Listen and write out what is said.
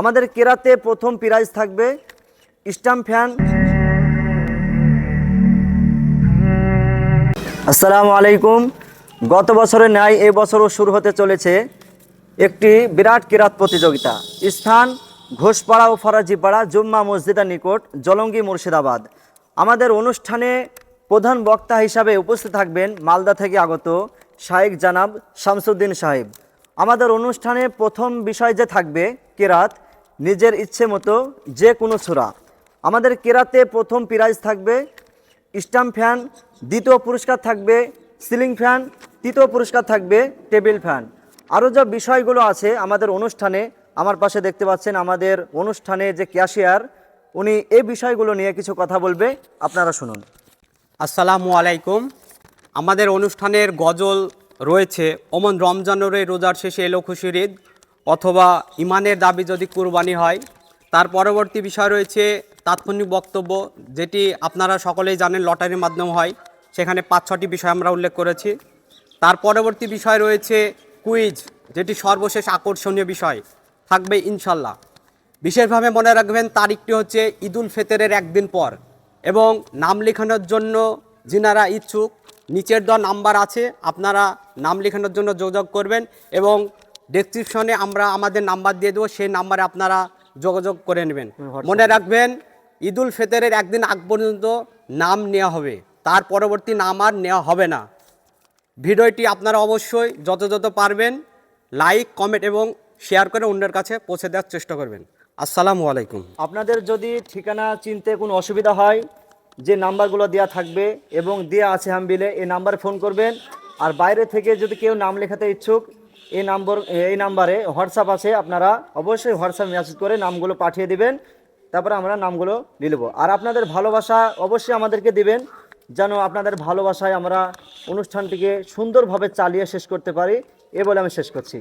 আমাদের কেরাতে প্রথম প্রাইজ থাকবে স্টাম্প ফ্যান। আসসালামু আলাইকুম। গত বছরের ন্যায় এই বছরও শুরু হতে চলেছে একটি বিরাট কিরাত প্রতিযোগিতা। স্থান ঘোষপাড়া ও ফরাজিপাড়া জুম্মা মসজিদের নিকট, জলঙ্গি মুর্শিদাবাদ। আমাদের অনুষ্ঠানে প্রধান বক্তা হিসাবে উপস্থিত থাকবেন মালদা থেকে আগত শাহেক জানাব শামসুদ্দিন সাহেব। আমাদের অনুষ্ঠানে প্রথম বিষয় যে থাকবে কেরাত নিজের ইচ্ছে মতো যে কোনো সুরা। আমাদের কেরাতে প্রথম প্রাইজ থাকবে স্টাম্প ফ্যান দ্বিতীয় পুরস্কার থাকবে সিলিং ফ্যান তৃতীয় পুরস্কার থাকবে টেবিল ফ্যান আরও যে বিষয়গুলো আছে আমাদের অনুষ্ঠানে, আমার পাশে দেখতে পাচ্ছেন আমাদের অনুষ্ঠানে যে ক্যাশিয়ার উনি এই বিষয়গুলো নিয়ে কিছু কথা বলবে, আপনারা শুনুন। আসসালামু আলাইকুম। আমাদের অনুষ্ঠানের গজল রয়েছে, ওমন রমজানের রোজার শেষে এলো খুশির ঈদ। অথবা ইমানের দাবি যদি কুরবানি হয়, তার পরবর্তী বিষয় রয়েছে তাৎক্ষণিক বক্তব্য, যেটি আপনারা সকলেই জানেন লটারির মাধ্যমে হয়। সেখানে পাঁচ, ছটি বিষয় আমরা উল্লেখ করেছি। তার পরবর্তী বিষয় রয়েছে কুইজ, যেটি সর্বশেষ আকর্ষণীয় বিষয়। থাকবে ইনশাল্লাহ বিশেষভাবে মনে রাখবেন, তারিখটি হচ্ছে ঈদুল ফেতরের একদিন পর এবং নাম লেখানোর জন্য যিনারা ইচ্ছুক, নিচের দ নাম্বার আছে, আপনারা নাম লেখানোর জন্য যোগাযোগ করবেন এবং ডেসক্রিপশনে আমরা আমাদের নাম্বার দিয়ে দেবো সেই নাম্বারে আপনারা যোগাযোগ করে নেবেন। মনে রাখবেন ঈদুল ফেতরের একদিন আগ পর্যন্ত নাম নেওয়া হবে তার পরবর্তী নাম আর নেওয়া হবে না। ভিডিওটি আপনারা অবশ্যই যত যত পারবেন লাইক কমেন্ট এবং শেয়ার করে অন্যের কাছে পৌঁছে দেওয়ার চেষ্টা করবেন। আসসালামু আলাইকুম। আপনাদের যদি ঠিকানা চিনতে কোনো অসুবিধা হয় যে নাম্বারগুলো দেওয়া থাকবে এবং দেওয়া আছে হামবিলে এই নাম্বারে ফোন করবেন। আর বাইরে থেকে যদি কেউ নাম লেখাতে ইচ্ছুক এই নম্বর, এই নাম্বারে হোয়াটসঅ্যাপ আছে, আপনারা অবশ্যই হোয়াটসঅ্যাপ মেসেজ করে নামগুলো পাঠিয়ে দিবেন, তারপরে আমরা নামগুলো নিয়ে নেব আর আপনাদের ভালোবাসা অবশ্যই আমাদেরকে দিবেন, যেন আপনাদের ভালোবাসায় আমরা অনুষ্ঠানটিকে সুন্দরভাবে চালিয়ে শেষ করতে পারি, এ বলে আমি শেষ করছি।